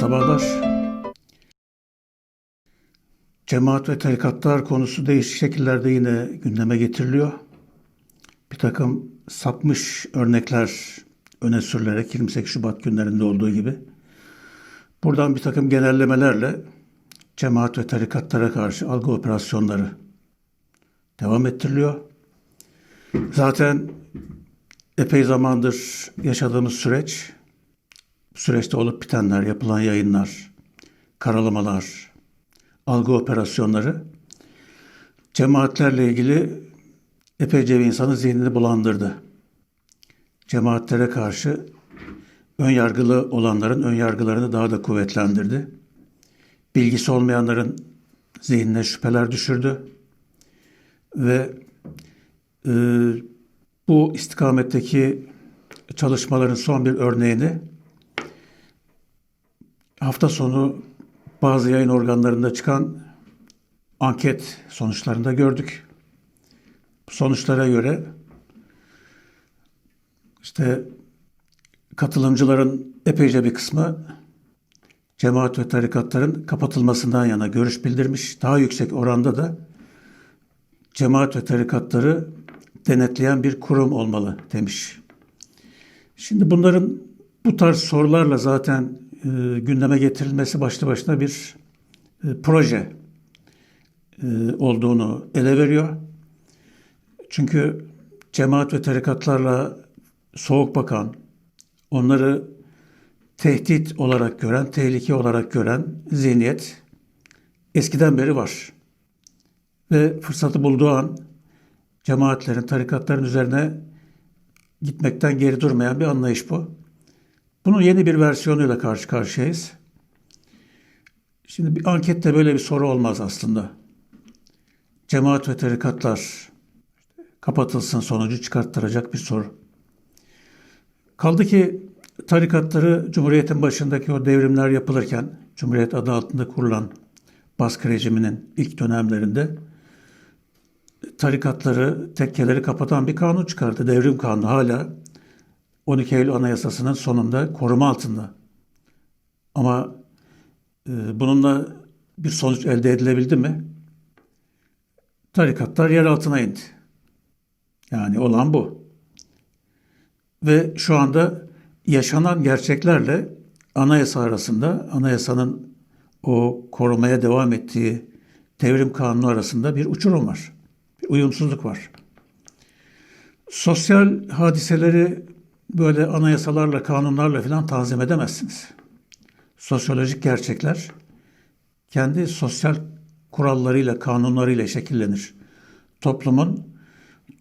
sabahlar. Cemaat ve tarikatlar konusu değişik şekillerde yine gündeme getiriliyor. Bir takım sapmış örnekler öne sürülerek 28 Şubat günlerinde olduğu gibi. Buradan bir takım genellemelerle cemaat ve tarikatlara karşı algı operasyonları devam ettiriliyor. Zaten epey zamandır yaşadığımız süreç, süreçte olup bitenler, yapılan yayınlar, karalamalar, algı operasyonları cemaatlerle ilgili epeyce bir insanın zihnini bulandırdı. Cemaatlere karşı ön yargılı olanların ön yargılarını daha da kuvvetlendirdi. Bilgisi olmayanların zihnine şüpheler düşürdü. Ve e, bu istikametteki çalışmaların son bir örneğini hafta sonu bazı yayın organlarında çıkan anket sonuçlarında gördük. Sonuçlara göre işte katılımcıların epeyce bir kısmı cemaat ve tarikatların kapatılmasından yana görüş bildirmiş. Daha yüksek oranda da cemaat ve tarikatları denetleyen bir kurum olmalı demiş. Şimdi bunların bu tarz sorularla zaten gündeme getirilmesi başlı başına bir e, proje e, olduğunu ele veriyor. Çünkü cemaat ve tarikatlarla soğuk bakan, onları tehdit olarak gören, tehlike olarak gören zihniyet eskiden beri var. Ve fırsatı bulduğu an cemaatlerin, tarikatların üzerine gitmekten geri durmayan bir anlayış bu. Bunun yeni bir versiyonuyla karşı karşıyayız. Şimdi bir ankette böyle bir soru olmaz aslında. Cemaat ve tarikatlar kapatılsın sonucu çıkarttıracak bir soru. Kaldı ki tarikatları Cumhuriyet'in başındaki o devrimler yapılırken, Cumhuriyet adı altında kurulan baskı rejiminin ilk dönemlerinde tarikatları, tekkeleri kapatan bir kanun çıkardı. Devrim kanunu hala 12 Eylül Anayasası'nın sonunda koruma altında. Ama e, bununla bir sonuç elde edilebildi mi? Tarikatlar yer altına indi. Yani olan bu. Ve şu anda yaşanan gerçeklerle anayasa arasında, anayasanın o korumaya devam ettiği devrim kanunu arasında bir uçurum var. Bir uyumsuzluk var. Sosyal hadiseleri böyle anayasalarla, kanunlarla falan tanzim edemezsiniz. Sosyolojik gerçekler kendi sosyal kurallarıyla, kanunlarıyla şekillenir. Toplumun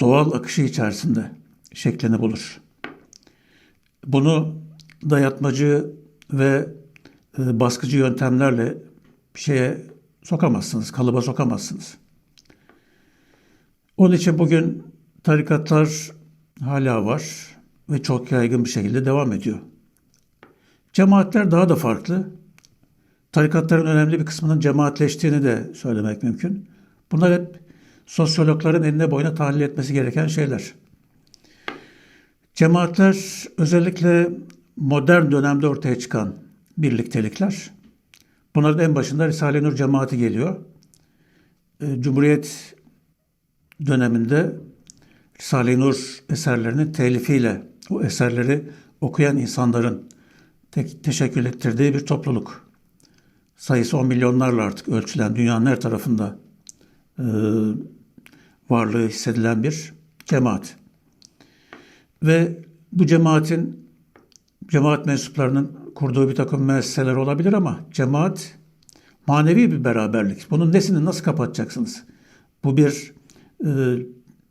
doğal akışı içerisinde şeklini bulur. Bunu dayatmacı ve e, baskıcı yöntemlerle bir şeye sokamazsınız, kalıba sokamazsınız. Onun için bugün tarikatlar hala var ve çok yaygın bir şekilde devam ediyor. Cemaatler daha da farklı. Tarikatların önemli bir kısmının cemaatleştiğini de söylemek mümkün. Bunlar hep sosyologların eline boyuna tahlil etmesi gereken şeyler. Cemaatler özellikle modern dönemde ortaya çıkan birliktelikler. Bunların en başında Risale-i Nur cemaati geliyor. Ee, Cumhuriyet döneminde Risale-i Nur eserlerinin telifiyle o eserleri okuyan insanların te- teşekkür ettirdiği bir topluluk. Sayısı 10 milyonlarla artık ölçülen dünyanın her tarafında e, varlığı hissedilen bir cemaat. Ve bu cemaatin, cemaat mensuplarının kurduğu bir takım müesseseler olabilir ama cemaat manevi bir beraberlik. Bunun nesini nasıl kapatacaksınız? Bu bir e,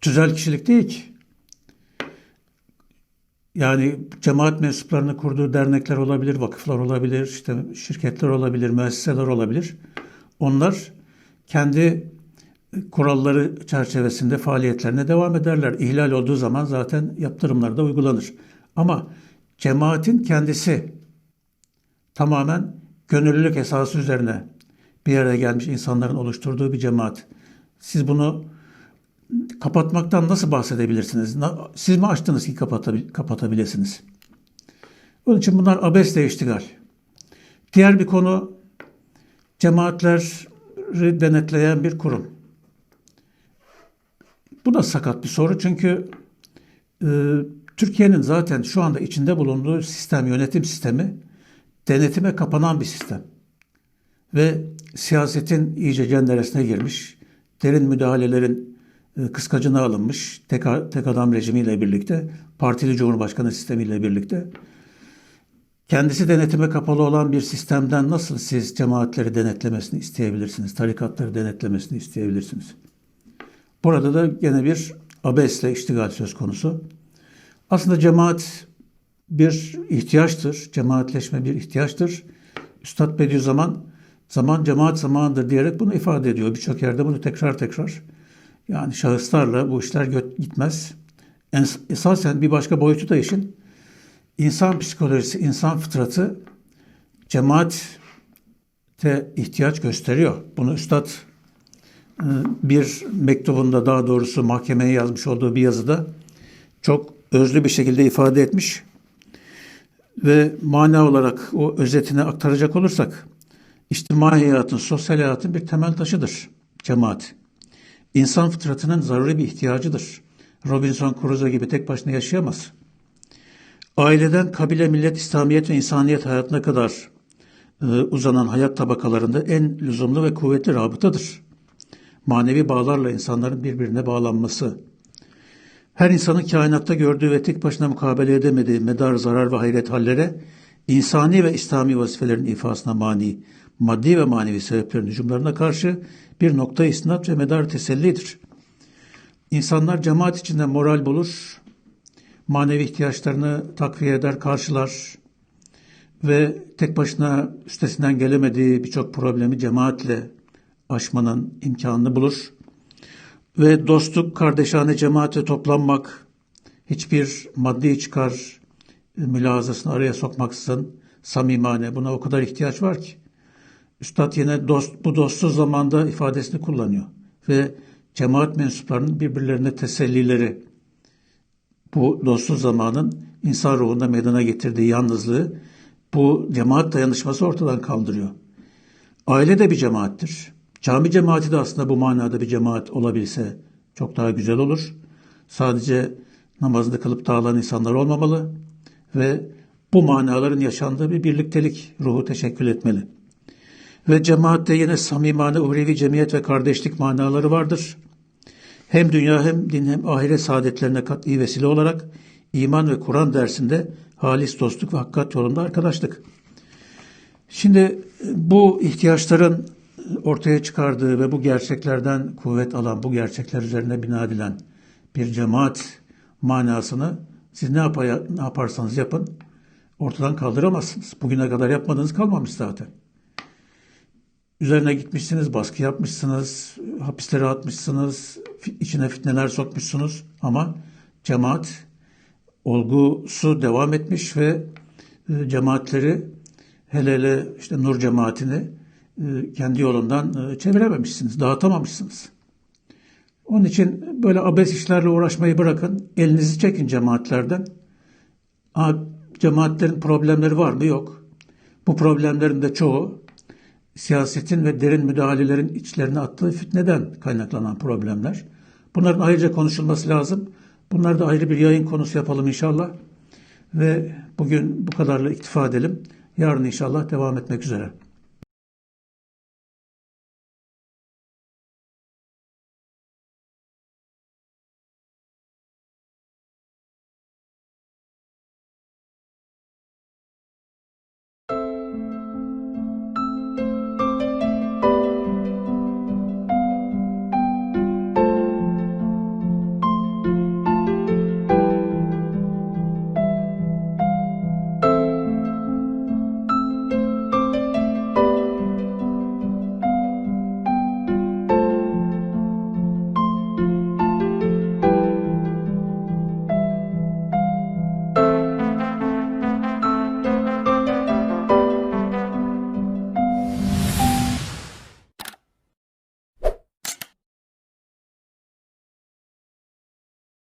tüzel kişilik değil ki. Yani cemaat mensuplarının kurduğu dernekler olabilir, vakıflar olabilir, işte şirketler olabilir, müesseseler olabilir. Onlar kendi kuralları çerçevesinde faaliyetlerine devam ederler. İhlal olduğu zaman zaten yaptırımlar da uygulanır. Ama cemaatin kendisi tamamen gönüllülük esası üzerine bir araya gelmiş insanların oluşturduğu bir cemaat. Siz bunu kapatmaktan nasıl bahsedebilirsiniz? Siz mi açtınız ki kapatabil kapatabilirsiniz? Onun için bunlar abesle iştigal. Diğer bir konu cemaatleri denetleyen bir kurum. Bu da sakat bir soru çünkü e, Türkiye'nin zaten şu anda içinde bulunduğu sistem, yönetim sistemi denetime kapanan bir sistem. Ve siyasetin iyice cenderesine girmiş, derin müdahalelerin kıskacına alınmış, tek, tek adam rejimiyle birlikte, partili cumhurbaşkanı sistemiyle birlikte kendisi denetime kapalı olan bir sistemden nasıl siz cemaatleri denetlemesini isteyebilirsiniz, tarikatları denetlemesini isteyebilirsiniz? Burada da gene bir abesle iştigal söz konusu. Aslında cemaat bir ihtiyaçtır, cemaatleşme bir ihtiyaçtır. Üstad Bediüzzaman zaman cemaat zamanıdır diyerek bunu ifade ediyor. Birçok yerde bunu tekrar tekrar. Yani şahıslarla bu işler gitmez. Esasen bir başka boyutu da işin insan psikolojisi, insan fıtratı cemaate ihtiyaç gösteriyor. Bunu Üstad e, bir mektubunda daha doğrusu mahkemeye yazmış olduğu bir yazıda çok özlü bir şekilde ifade etmiş. Ve mana olarak o özetini aktaracak olursak içtimai hayatın, sosyal hayatın bir temel taşıdır cemaat. İnsan fıtratının zaruri bir ihtiyacıdır. Robinson Crusoe gibi tek başına yaşayamaz. Aileden kabile, millet, İslamiyet ve insaniyet hayatına kadar e, uzanan hayat tabakalarında en lüzumlu ve kuvvetli rabıtadır. Manevi bağlarla insanların birbirine bağlanması. Her insanın kainatta gördüğü ve tek başına mukabele edemediği medar, zarar ve hayret hallere insani ve İslami vazifelerin ifasına mani, maddi ve manevi sebeplerin hücumlarına karşı bir nokta isnat ve medar tesellidir. İnsanlar cemaat içinde moral bulur, manevi ihtiyaçlarını takviye eder, karşılar ve tek başına üstesinden gelemediği birçok problemi cemaatle aşmanın imkanını bulur. Ve dostluk, kardeşane cemaate toplanmak, hiçbir maddi çıkar mülazasını araya sokmaksızın samimane buna o kadar ihtiyaç var ki. Üstad yine dost, bu dostsuz zamanda ifadesini kullanıyor. Ve cemaat mensuplarının birbirlerine tesellileri, bu dostsuz zamanın insan ruhunda meydana getirdiği yalnızlığı bu cemaat dayanışması ortadan kaldırıyor. Aile de bir cemaattir. Cami cemaati de aslında bu manada bir cemaat olabilse çok daha güzel olur. Sadece namazını kılıp dağılan insanlar olmamalı ve bu manaların yaşandığı bir birliktelik ruhu teşekkül etmeli. Ve cemaatte yine samimane, uhrevi cemiyet ve kardeşlik manaları vardır. Hem dünya hem din hem ahiret saadetlerine kat'i vesile olarak iman ve Kur'an dersinde halis dostluk ve hakikat yolunda arkadaşlık. Şimdi bu ihtiyaçların ortaya çıkardığı ve bu gerçeklerden kuvvet alan, bu gerçekler üzerine bina edilen bir cemaat manasını siz ne, yapaya, ne yaparsanız yapın ortadan kaldıramazsınız. Bugüne kadar yapmadığınız kalmamış zaten. Üzerine gitmişsiniz, baskı yapmışsınız, hapislere atmışsınız, içine fitneler sokmuşsunuz ama cemaat olgusu devam etmiş ve e, cemaatleri hele hele işte Nur cemaatini e, kendi yolundan e, çevirememişsiniz, dağıtamamışsınız. Onun için böyle abes işlerle uğraşmayı bırakın, elinizi çekin cemaatlerden. Aa, cemaatlerin problemleri var mı? Yok. Bu problemlerin de çoğu siyasetin ve derin müdahalelerin içlerine attığı fitneden kaynaklanan problemler. Bunların ayrıca konuşulması lazım. Bunları da ayrı bir yayın konusu yapalım inşallah. Ve bugün bu kadarla iktifa edelim. Yarın inşallah devam etmek üzere.